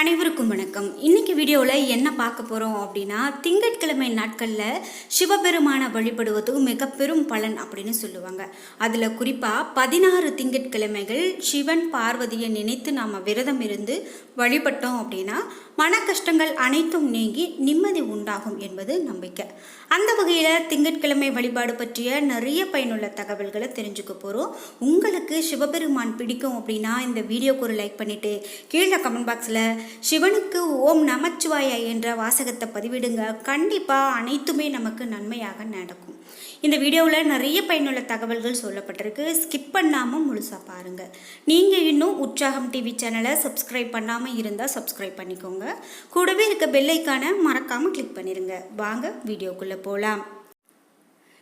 அனைவருக்கும் வணக்கம். இன்னைக்கு வீடியோவில் என்ன பார்க்க போகிறோம் அப்படின்னா திங்கட்கிழமை நாட்களில் சிவபெருமானை வழிபடுவது மிக பெரும் பலன் அப்படின்னு சொல்லுவாங்க. அதில் குறிப்பாக பதினாறு திங்கட்கிழமைகள் சிவன் பார்வதியை நினைத்து நாம் விரதம் இருந்து வழிபட்டோம் அப்படின்னா மன கஷ்டங்கள் அனைத்தும் நீங்கி நிம்மதி உண்டாகும் என்பது நம்பிக்கை. அந்த வகையில் திங்கட்கிழமை வழிபாடு பற்றிய நிறைய பயனுள்ள தகவல்களை தெரிஞ்சுக்க போகிறோம் உங்களுக்கு சிவபெருமான் பிடிக்கும் அப்படின்னா இந்த வீடியோக்கு ஒரு லைக் பண்ணிவிட்டு கீழே கமெண்ட் பாக்ஸில் சிவனுக்கு ஓம் நமச்சிவாய என்ற வாசகத்தை பதிவிடுங்க. கண்டிப்பாக அனைத்துமே நமக்கு நன்மையாக நடக்கும். இந்த வீடியோவில் நிறைய பயனுள்ள தகவல்கள் சொல்லப்பட்டிருக்கு. ஸ்கிப் பண்ணாமல் முழுசாக பாருங்கள் நீங்கள் இன்னும் உற்சாகம் டிவி சேனலை சப்ஸ்கிரைப் பண்ணாமல் இருந்தால் சப்ஸ்கிரைப் பண்ணிக்கோங்க. கூடவே இருக்க பெல்லைக்கான மறக்காமல் கிளிக் பண்ணிடுங்க வாங்க வீடியோக்குள்ளே போகலாம்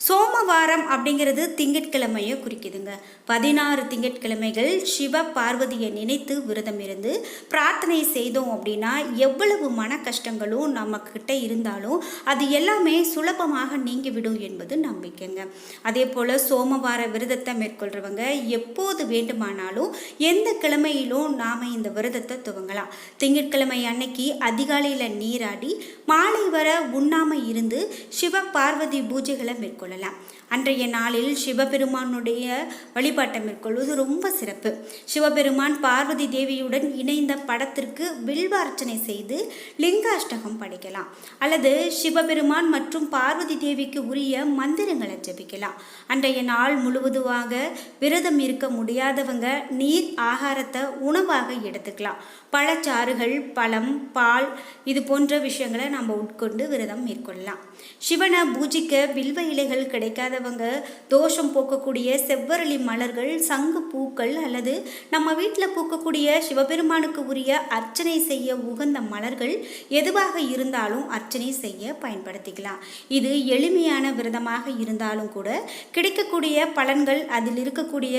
சோமவாரம் அப்படிங்கிறது திங்கட்கிழமையை குறிக்குதுங்க. பதினாறு திங்கட்கிழமைகள் சிவ பார்வதியை நினைத்து விரதம் இருந்து பிரார்த்தனை செய்தோம் அப்படின்னா எவ்வளவு மன கஷ்டங்களும் நம்மக்கிட்ட இருந்தாலும் அது எல்லாமே சுலபமாக நீங்கிவிடும் என்பது நம்பிக்கைங்க. அதே போல் சோமவார விரதத்தை மேற்கொள்கிறவங்க எப்போது வேண்டுமானாலும் எந்த கிழமையிலும் நாம் இந்த விரதத்தை துவங்கலாம். திங்கட்கிழமை அன்னைக்கு அதிகாலையில் நீராடி மாலை வர உண்ணாமல் இருந்து சிவ பார்வதி பூஜைகளை கொள்ளலாம். அன்றைய நாளில் சிவபெருமானுடைய வழிபாட்டை மேற்கொள்வது ரொம்ப சிறப்பு. சிவபெருமான் பார்வதி தேவியுடன் இணைந்த படத்திற்கு வில்வார்ச்சனை செய்து லிங்காஷ்டகம் படிக்கலாம். அல்லது சிவபெருமான் மற்றும் பார்வதி தேவிக்கு உரிய மந்திரங்களை ஜெபிக்கலாம். அன்றைய நாள் முழுவதுமாக விரதம் இருக்க முடியாதவங்க நீர் ஆகாரத்தை உணவாக எடுத்துக்கலாம். பழச்சாறுகள் பழம் பால் இது போன்ற விஷயங்களை நம்ம உட்கொண்டு விரதம் மேற்கொள்ளலாம். சிவனை பூஜிக்க வில்வ இலைகள் இல்லாதவங்க தோஷம் போக்கக்கூடிய செவ்வரளி மலர்கள் சங்கு பூக்கள் அல்லது நம்ம வீட்டில் பூக்கக்கூடிய சிவபெருமானுக்கு உரிய அர்ச்சனை செய்ய உகந்த மலர்கள் எதுவாக இருந்தாலும் அர்ச்சனை செய்ய பயன்படுத்திக்கலாம். இது எளிமையான விரதமாக இருந்தாலும் கூட கிடைக்கக்கூடிய பலன்கள் அதில் இருக்கக்கூடிய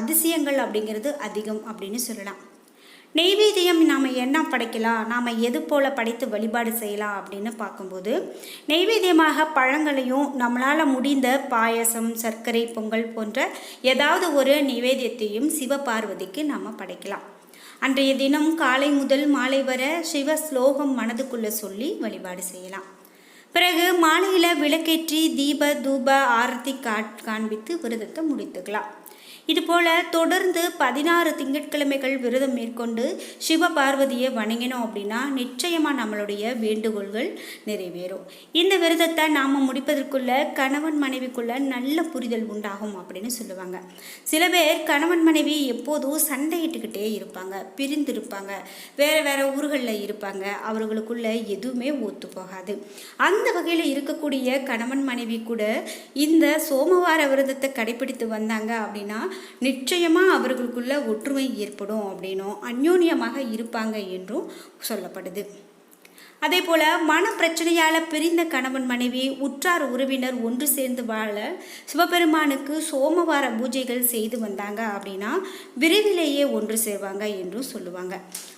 அதிசயங்கள் அப்படிங்கிறது அதிகம் அப்படின்னு சொல்லலாம். நெய்வேதியம் நாம் என்ன படைக்கலாம்? நாம் எது போல் படைத்து வழிபாடு செய்யலாம் அப்படின்னு பார்க்கும்போது நெய்வேதியமாக பழங்களையும் நம்மளால் முடிந்த பாயசம் சர்க்கரை பொங்கல் போன்ற ஏதாவது ஒரு நெய்வேத்தியத்தையும் சிவபார்வதிக்கு நாம் படைக்கலாம். அன்றைய தினம் காலை முதல் மாலை வர சிவ ஸ்லோகம் மனதுக்குள்ளே சொல்லி வழிபாடு செய்யலாம். பிறகு மாலையில் விளக்கேற்றி தீப தூப ஆரத்தி காட் காண்பித்து விரதத்தை முடித்துக்கலாம். இதுபோல் தொடர்ந்து பதினாறு திங்கட்கிழமைகள் விரதம் மேற்கொண்டு சிவபார்வதியை வணங்கினோம் அப்படின்னா நிச்சயமாக நம்மளுடைய வேண்டுகோள்கள் நிறைவேறும். இந்த விரதத்தை நாம் முடிப்பதற்குள்ள கணவன் மனைவிக்குள்ள நல்ல புரிதல் உண்டாகும் அப்படின்னு சொல்லுவாங்க. சில பேர் கணவன் மனைவி எப்போதும் சண்டையிட்டுக்கிட்டே இருப்பாங்க பிரிந்திருப்பாங்க வேறு வேறு ஊர்களில் இருப்பாங்க அவர்களுக்குள்ள எதுவுமே ஒத்து போகாது. அந்த வகையில் இருக்கக்கூடிய கணவன் மனைவி கூட இந்த சோமவார விரதத்தை கடைபிடித்து வந்தாங்க அப்படின்னா நிச்சயமாக அவர்களுக்குள்ள ஒற்றுமை ஏற்படும் அப்படின்னும் அந்யோன்யமாக இருப்பாங்க என்றும் சொல்லப்படுது. அதே போல் மன பிரச்சனையால் பிரிந்த கணவன் மனைவி உற்றார் உறவினர் ஒன்று சேர்ந்து வாழ சிவபெருமானுக்கு சோமவார பூஜைகள் செய்து வந்தாங்க அப்படின்னா விரைவிலேயே ஒன்று சேர்வாங்க என்றும் சொல்லுவாங்க.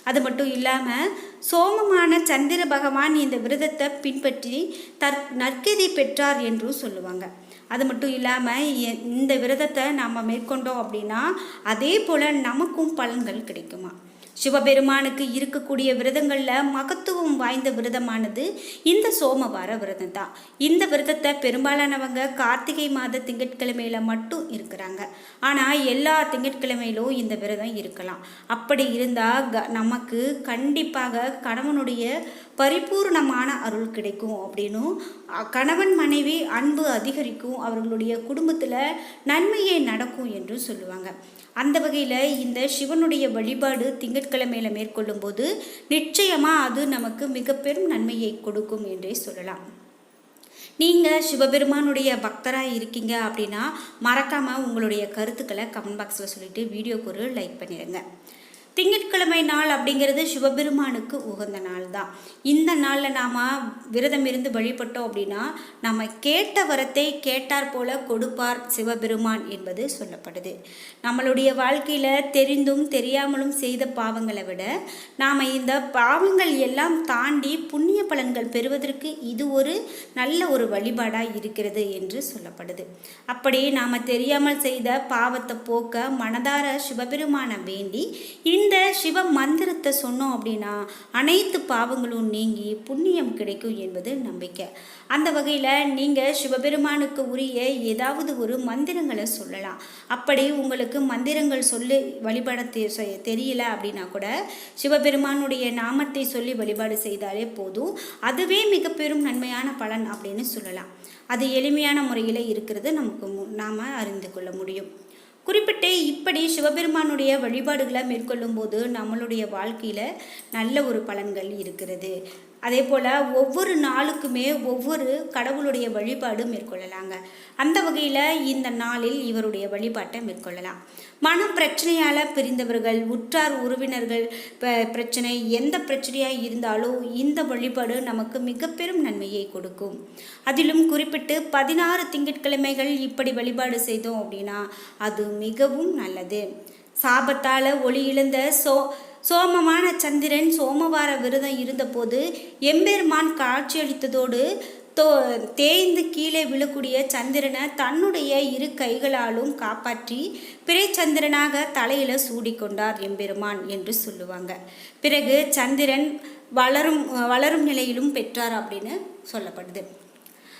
அது மட்டும் இல்லாமல் சோமமான சந்திர பகவான் இந்த விரதத்தை பின்பற்றி தற் நற்கதி பெற்றார் என்றும் சொல்லுவாங்க. அது மட்டும் இல்லாமல் இந்த விரதத்தை நாம் மேற்கொண்டோம் அப்படின்னா அதே போல் நமக்கும் பலன்கள் கிடைக்குமா? சிவபெருமானுக்கு இருக்கக்கூடிய விரதங்களில் மகத்துவம் வாய்ந்த விரதமானது இந்த சோமவார விரதம் தான் இந்த விரதத்தை பெரும்பாலானவங்க கார்த்திகை மாத திங்கட்கிழமையில மட்டும் இருக்கிறாங்க. ஆனால் எல்லா திங்கட்கிழமையிலும் இந்த விரதம் இருக்கலாம். அப்படி இருந்தால் க நமக்கு கண்டிப்பாக கணவனுடைய பரிபூர்ணமான அருள் கிடைக்கும் அப்படின்னும் கணவன் மனைவி அன்பு அதிகரிக்கும் அவர்களுடைய குடும்பத்தில் நன்மையே நடக்கும் என்றும் சொல்லுவாங்க. அந்த வகையில் இந்த சிவனுடைய வழிபாடு திங்கட்கிழமையில மேற்கொள்ளும் போது நிச்சயமாக அது நமக்கு மிக பெரும் நன்மையை கொடுக்கும் என்றே சொல்லலாம். நீங்கள் சிவபெருமானுடைய பக்தராக இருக்கீங்க அப்படின்னா மறக்காமல் உங்களுடைய கருத்துக்களை கமெண்ட் பாக்ஸில் சொல்லிவிட்டு வீடியோக்கு ஒரு லைக் பண்ணிடுங்க திங்கட்கிழமை நாள் அப்படிங்கிறது சிவபெருமானுக்கு உகந்த நாள் தான். இந்த நாளில் நாம் விரதம் இருந்து வழிபட்டோம் அப்படின்னா நம்ம கேட்ட வரத்தை கேட்டார் போல கொடுப்பார் சிவபெருமான் என்பது சொல்லப்படுது. நம்மளுடைய வாழ்க்கையில் தெரிந்தும் தெரியாமலும் செய்த பாவங்களை விட நாம் இந்த பாவங்கள் எல்லாம் தாண்டி புண்ணிய பலன்கள் பெறுவதற்கு இது ஒரு நல்ல ஒரு வழிபாடாக இருக்கிறது என்று சொல்லப்படுது. அப்படி நாம் தெரியாமல் செய்த பாவத்தை போக்க மனதார சிவபெருமானை வேண்டி இந்த இந்த சிவ மந்திரத்தை சொன்னோம் அப்படின்னா அனைத்து பாவங்களும் நீங்கி புண்ணியம் கிடைக்கும் என்பது நம்பிக்கை. அந்த வகையில் நீங்கள் சிவபெருமானுக்கு உரிய ஏதாவது ஒரு மந்திரங்களை சொல்லலாம். அப்படி உங்களுக்கு மந்திரங்கள் சொல்லி வழிபாட தெரியல அப்படின்னா கூட சிவபெருமானுடைய நாமத்தை சொல்லி வழிபாடு செய்தாலே போதும். அதுவே மிக பெரும் நன்மையான பலன் அப்படின்னு சொல்லலாம். அது எளிமையான முறையில் இருக்கிறது நமக்கு நாம் அறிந்து கொள்ள முடியும். குறிப்பிட்டு இப்படி சிவபெருமானுடைய வழிபாடுகளை மேற்கொள்ளும் போது நம்மளுடைய வாழ்க்கையில் நல்ல ஒரு பலன்கள் இருக்கிறது. அதே போல் ஒவ்வொரு நாளுக்குமே ஒவ்வொரு கடவுளுடைய வழிபாடு மேற்கொள்ளலாங்க. அந்த வகையில் இந்த நாளில் இவருடைய வழிபாட்டை மேற்கொள்ளலாம். மன பிரச்சனையால் பிரிந்தவர்கள் உற்றார் உறவினர்கள் ப- பிரச்சனை எந்த பிரச்சனையாக இருந்தாலும் இந்த வழிபாடு நமக்கு மிக பெரும் நன்மையை கொடுக்கும். அதிலும் குறிப்பிட்டு பதினாறு திங்கட்கிழமைகள் இப்படி வழிபாடு செய்தோம் அப்படின்னா அது மிகவும் நல்லது. சாபத்தால் ஒளி இழந்த சோ சோமமான சந்திரன் சோமவார விரதம் இருந்தபோது எம்பெருமான் காட்சியளித்ததோடு தோ தேய்ந்து கீழே விழக்கூடிய சந்திரனை தன்னுடைய இரு கைகளாலும் காப்பாற்றி பிறை சந்திரனாக தலையில சூடிக்கொண்டார் எம்பெருமான் என்று சொல்லுவாங்க. பிறகு சந்திரன் வளரும் வளரும் நிலையிலும் பெற்றார் அப்படின்னு சொல்லப்படுது.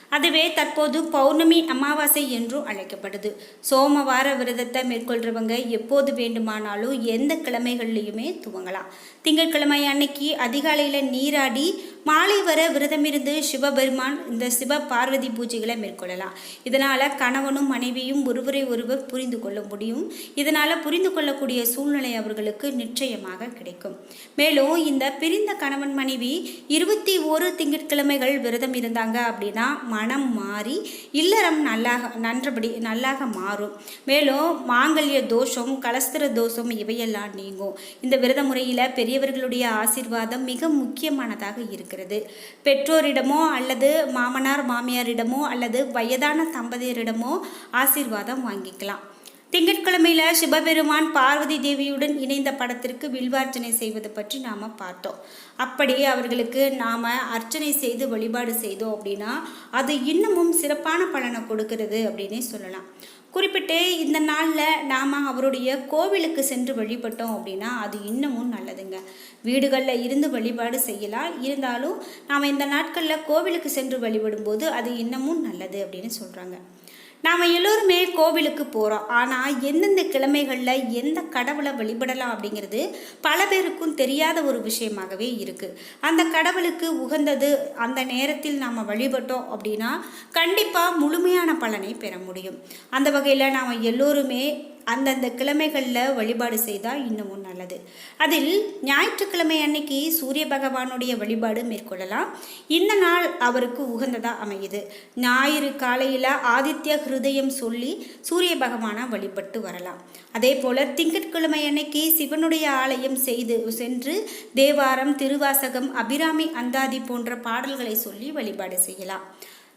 அதுவே தற்போது பௌர்ணமி அமாவாசை என்றும் அழைக்கப்படுது. சோமவார விரதத்தை மேற்கொள்றவங்க எப்போது வேண்டுமானாலும் எந்த கிழமைகள்லையுமே துவங்கலாம். திங்கட்கிழமை அன்னைக்கு அதிகாலையில் நீராடி மாலை வர விரதமிருந்து சிவபெருமான் இந்த சிவ பார்வதி பூஜைகளை மேற்கொள்ளலாம். இதனால் கணவனும் மனைவியும் ஒருவரை ஒருவர் புரிந்து கொள்ள முடியும். இதனால் புரிந்து கொள்ளக்கூடிய சூழ்நிலை அவர்களுக்கு நிச்சயமாக கிடைக்கும். மேலும் இந்த பிரிந்த கணவன் மனைவி இருபத்தி ஓரு திங்கட்கிழமைகள் விரதம் இருந்தாங்க அப்படின்னா மனம் மாறி இல்லறம் நல்லாக நன்றபடி நல்லாக மாறும். மேலும் மாங்கல்ய தோஷம் கலஸ்திர தோஷம் இவையெல்லாம் நீங்கும். இந்த விரத முறையில் பெரியவர்களுடைய ஆசிர்வாதம் மிக முக்கியமானதாக இருக்கிறது பெற்றோரிடமோ அல்லது மாமனார் மாமியாரிடமோ அல்லது வயதான தம்பதியரிடமோ ஆசீர்வாதம் வாங்கிக்கலாம். திங்கட்கிழமையில சிவபெருமான் பார்வதி தேவியுடன் இணைந்த படத்திற்கு வில்வார்ச்சனை செய்வது பற்றி நாம் பார்த்தோம். அப்படி அவர்களுக்கு நாம் அர்ச்சனை செய்து வழிபாடு செய்தோம் அப்படின்னா அது இன்னமும் சிறப்பான பலனை கொடுக்கிறது அப்படின்னே சொல்லலாம். குறிப்பிட்டு இந்த நாளில் நாம் அவருடைய கோவிலுக்கு சென்று வழிபட்டோம் அப்படின்னா அது இன்னமும் நல்லதுங்க. வீடுகளில் இருந்து வழிபாடு செய்யலாம். இருந்தாலும் நாம் இந்த நாட்களில் கோவிலுக்கு சென்று வழிபடும் போது அது இன்னமும் நல்லது அப்படின்னு சொல்கிறாங்க நாம் எல்லோருமே கோவிலுக்கு போகிறோம் ஆனால் எந்தெந்த கிழமைகளில் எந்த கடவுளை வழிபடலாம் அப்படிங்கிறது பல பேருக்கும் தெரியாத ஒரு விஷயமாகவே இருக்குது அந்த கடவுளுக்கு உகந்தது அந்த நேரத்தில் நாம் வழிபட்டோம் அப்படின்னா கண்டிப்பாக முழுமையான பலனை பெற முடியும். அந்த வகையில் நாம் எல்லோருமே அந்தந்த கிழமைகளில் வழிபாடு செய்தால் இன்னமும் நல்லது. அதில் ஞாயிற்றுக்கிழமை அன்னைக்கு சூரிய பகவானுடைய வழிபாடு மேற்கொள்ளலாம். இந்த நாள் அவருக்கு உகந்ததாக அமையுது. ஞாயிறு காலையில் ஆதித்ய ஹிருதயம் சொல்லி சூரிய பகவானை வழிபட்டு வரலாம். அதே போல் திங்கட்கிழமை அன்னைக்கு சிவனுடைய ஆலயம் செய்து சென்று தேவாரம் திருவாசகம் அபிராமி அந்தாதி போன்ற பாடல்களை சொல்லி வழிபாடு செய்யலாம்.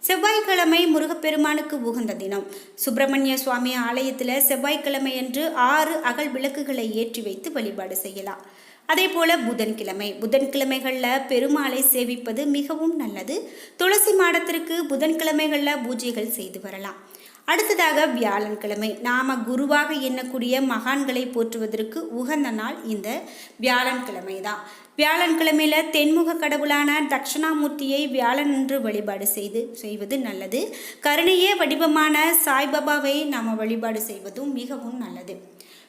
செவ்வாய்க்கிழமை முருகப்பெருமானுக்கு உகந்த தினம். சுப்பிரமணிய சுவாமி ஆலயத்தில் செவ்வாய்க்கிழமை அன்று ஆறு அகல் விளக்குகளை ஏற்றி வைத்து வழிபாடு செய்யலாம். அதே போல புதன்கிழமை. புதன்கிழமைகளில் பெருமாளை சேவிப்பது மிகவும் நல்லது. துளசி மாடத்திற்கு புதன்கிழமைகளில் பூஜைகள் செய்து வரலாம். அடுத்ததாக வியாழன்கிழமை. நாம குருவாக எண்ணக்கூடிய மகான்களை போற்றுவதற்கு உகந்த நாள் இந்த வியாழன்கிழமை தான் வியாழன்கிழமையில் தென்முக கடவுளான தட்சிணாமூர்த்தியை வியாழனன்று வழிபாடு செய்து செய்வது நல்லது. கருணையே வடிவமான சாய்பாபாவை நாம் வழிபாடு செய்வதும் மிகவும் நல்லது.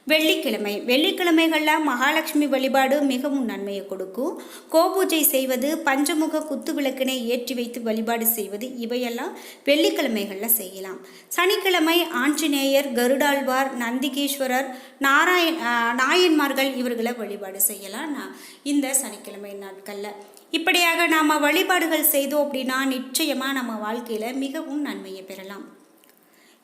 வெள்ளிக்கிழமை. வெள்ளிக்கிழமைகளில் மகாலட்சுமி வழிபாடு மிகவும் நன்மையை கொடுக்கும். கோபூஜை செய்வது பஞ்சமுக குத்து விளக்கினை ஏற்றி வைத்து வழிபாடு செய்வது இவையெல்லாம் வெள்ளிக்கிழமைகளில் செய்யலாம். சனிக்கிழமை ஆஞ்சநேயர் கருடாழ்வார் நந்திகேஸ்வரர் நாராயண் நாயன்மார்கள் இவர்களை வழிபாடு செய்யலாம் நான் இந்த சனிக்கிழமை நாட்களில். இப்படியாக நாம் வழிபாடுகள் செய்தோம் அப்படின்னா நிச்சயமாக நம்ம வாழ்க்கையில் மிகவும் நன்மையை பெறலாம்.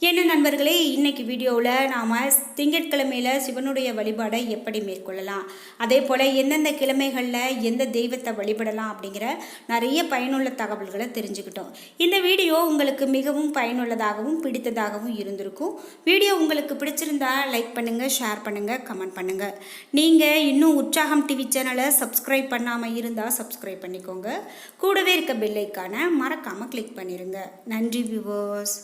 என்ன நண்பர்களே இன்றைக்கி வீடியோவில் நாம் திங்கட்கிழமையில் சிவனுடைய வழிபாடை எப்படி மேற்கொள்ளலாம்? அதே போல் எந்தெந்த கிழமைகளில் எந்த தெய்வத்தை வழிபடலாம் அப்படிங்கிற நிறைய பயனுள்ள தகவல்களை தெரிஞ்சுக்கிட்டோம். இந்த வீடியோ உங்களுக்கு மிகவும் பயனுள்ளதாகவும் பிடித்ததாகவும் இருந்திருக்கும். வீடியோ உங்களுக்கு பிடிச்சிருந்தா லைக் பண்ணுங்கள் ஷேர் பண்ணுங்கள் கமெண்ட் பண்ணுங்கள் நீங்கள் இன்னும் உற்சாகம் டிவி சேனலை சப்ஸ்கிரைப் பண்ணாமல் இருந்தால் சப்ஸ்கிரைப் பண்ணிக்கோங்க. கூடவே இருக்க பெல்லைக்கான மறக்காமல் கிளிக் பண்ணிடுங்க நன்றி வியூவர்ஸ்